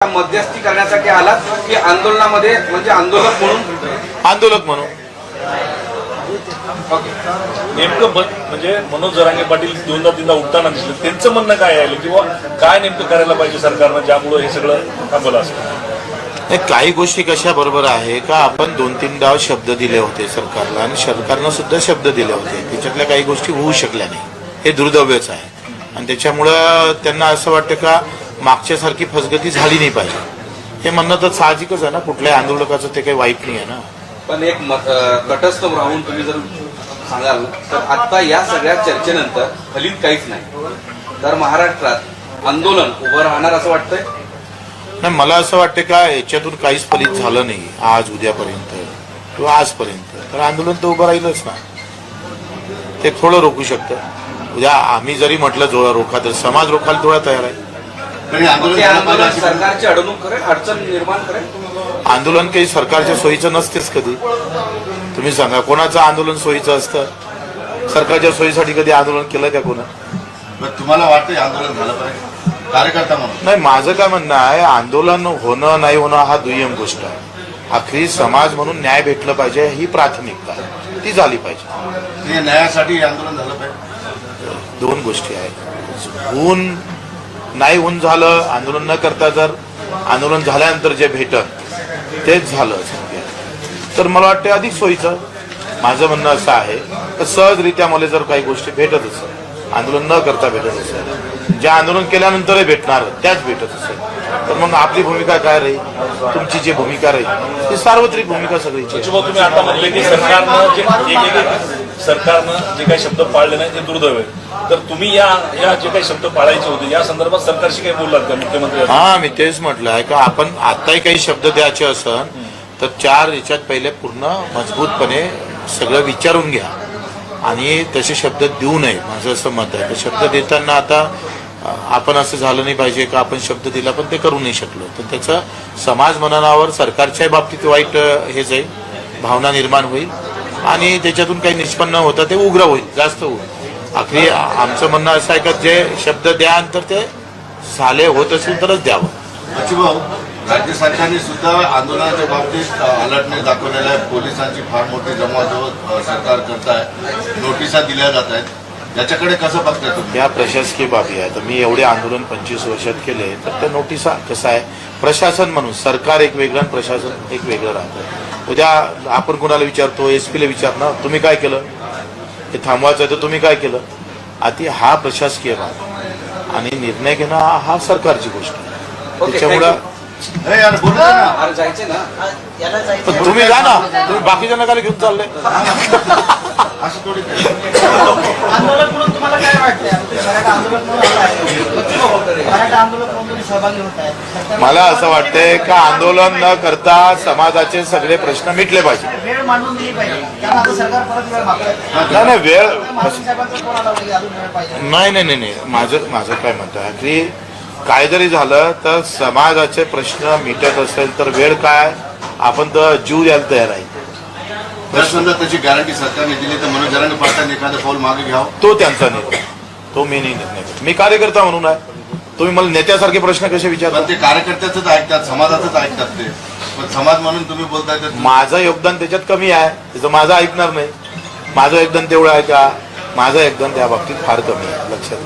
मध्यस्थी करण्यासाठी आलात की आंदोलनामध्ये म्हणजे आंदोलक म्हणून? आंदोलक म्हणून. नेमकं म्हणजे मनोज जरांगे पाटील दोनदा तीनदा उठताना दिसले. त्यांचं म्हणणं काय आहे? किंवा काय नेमकं करायला पाहिजे सरकारनं ज्यामुळं हे सगळं थांबवलं असं नाही, काही गोष्टी कशा बरोबर आहे का? आपण दोन तीन डाव शब्द दिले होते सरकारला आणि सरकारनं सुद्धा शब्द दिले होते. त्याच्यातल्या काही गोष्टी होऊ शकल्या नाही. हे दुर्दैवच आहे. आणि त्याच्यामुळं त्यांना असं वाटतं का मागच्यासारखी फसगती झाली नाही पाहिजे. हे म्हणणं तर साहजिकच आहे ना कुठल्याही आंदोलकाचं ते काही वाईट नाही आहे ना. पण एक तटस्थ राहून तुम्ही जर सांगाल तर आता या सगळ्या चर्चेनंतर फलित काहीच नाही. तर महाराष्ट्रात आंदोलन उभं राहणार असं वाटतंय? नाही मला असं वाटतं का याच्यातून काहीच फलित झालं नाही आज उद्यापर्यंत किंवा आजपर्यंत. तर आंदोलन तर उभं राहीलच ना. ते थोडं रोखू शकतं. उद्या आम्ही जरी म्हटलं जोडा रोखा तर समाज रोखायला थोडा तयार आहे. सरकारची अडवणूक करेल अडचण निर्माण करेल? आंदोलन काही सरकारच्या सोयीचं नसतेच कधी. तुम्ही सांगा कोणाचं आंदोलन सोयीचं असतं? सरकारच्या सोयीसाठी कधी आंदोलन केलं का कोणा? तुम्हाला वाटतंय आंदोलन झालं पाहिजे? कार्यकर्ता म्हणून. नाही माझं काय म्हणणं आहे आंदोलन होणं नाही होणं हा दुय्यम गोष्ट आहे. आखरी समाज म्हणून न्याय भेटलं पाहिजे ही प्राथमिकता आहे. ती झाली पाहिजे. न्यायासाठी हे आंदोलन झालं पाहिजे. दोन गोष्टी आहेत. होऊन नाही होऊन झालं आंदोलन न करता जर आंदोलन झाल्यानंतर जे भेटत तेच झालं तर मला वाटतं अधिक सोयीचं. माझं म्हणणं असं आहे तर सहजरित्या मला जर काही गोष्टी भेटत असेल आंदोलन न करता भेटत असेल ज्या आंदोलन केल्यानंतरही भेटणार त्याच भेटत असेल तर मग आपली भूमिका काय राहील? तुमची जी भूमिका राहील ती सार्वत्रिक भूमिका सगळीची सरकारनं जे काही शब्द पाळले नाही ते दुर्दैव आहे. तर तुम्ही या या जे काही शब्द पाळायचे होते या संदर्भात सरकारशी काही बोललात का मुख्यमंत्री? हा मी तेच म्हटलं आहे का आपण आताही काही शब्द द्यायचे असन तर चार याच्यात पहिले पूर्ण मजबूतपणे सगळं विचारून घ्या. आणि तसे शब्द देऊ नये माझं असं मत आहे. तर शब्द देताना आता आपण असं झालं नाही पाहिजे का आपण शब्द दिला पण ते करू नाही शकलो. तर त्याचं समाज मननावर सरकारच्याही बाबतीत वाईट हे जाईल भावना निर्माण होईल. आणि त्याच्यातून काही निष्पन्न होतं ते उग्र होईल जास्त होईल. आखरी आमचं म्हणणं असं आहे का जे शब्द द्या तर ते झाले होत असेल तरच द्यावं. भाऊ राज्य सरकारने सुद्धा आंदोलनाच्या बाबतीत अलर्टनेस दाखवलेला आहे. पोलिसांची फार मोठी जमवाजवळ सरकार करत आहे नोटिसा दिल्या जात आहेत. याच्याकडे कसं बघताय तुम्ही? या प्रशासकीय बाबी आहे. तर मी एवढे आंदोलन पंचवीस वर्षात केले तर त्या नोटिसा कसं आहे? प्रशासन म्हणून सरकार एक वेगळं आणि प्रशासन एक वेगळं राहतं. उद्या आपण कोणाला विचारतो एस पीला विचारणार तुम्ही काय केलं? हे थांबवायचं आहे तर तुम्ही काय केलं? आता हा प्रशासकीय भाग. आणि निर्णय घेणं हा- सरकारची गोष्ट त्याच्यामुळं अरे यार बोलू दे ना. अरे जायचे ना पण तुम्ही जा ना. तुम्ही बाकीच्या नकाला घेऊन चालले. असं मला असं वाटतंय का आंदोलन न करता समाजाचे सगळे प्रश्न मिटले पाहिजे. नाही नाही वेळ नाही नाही नाही नाही. माझं माझं काय मत आहे की काय जरी झालं तर समाजाचे प्रश्न मिटत असेल तर वेळ काय? आपण तर जीव द्यायला तयार आहे. जर समजा त्याची गॅरंटी सरकारने दिली तर मनोज जरांगे पाटलांनी एखादं पाऊल मागे घ्यावं. तो त्यांचा निर्णय. तो मी नाही निर्णय. मी कार्यकर्ता म्हणून आहे. तुम्ही मला नेत्यासारखे प्रश्न कसे विचारता? पण ते कार्यकर्त्याच ऐकतात समाजाचंच ऐकतात ते. पण समाज म्हणून तुम्ही बोलताय तर माझं योगदान त्याच्यात कमी आहे. त्याचं माझं ऐकणार नाही. माझं योगदान तेवढं आहे का? माझं योगदान त्या बाबतीत फार कमी आहे लक्षात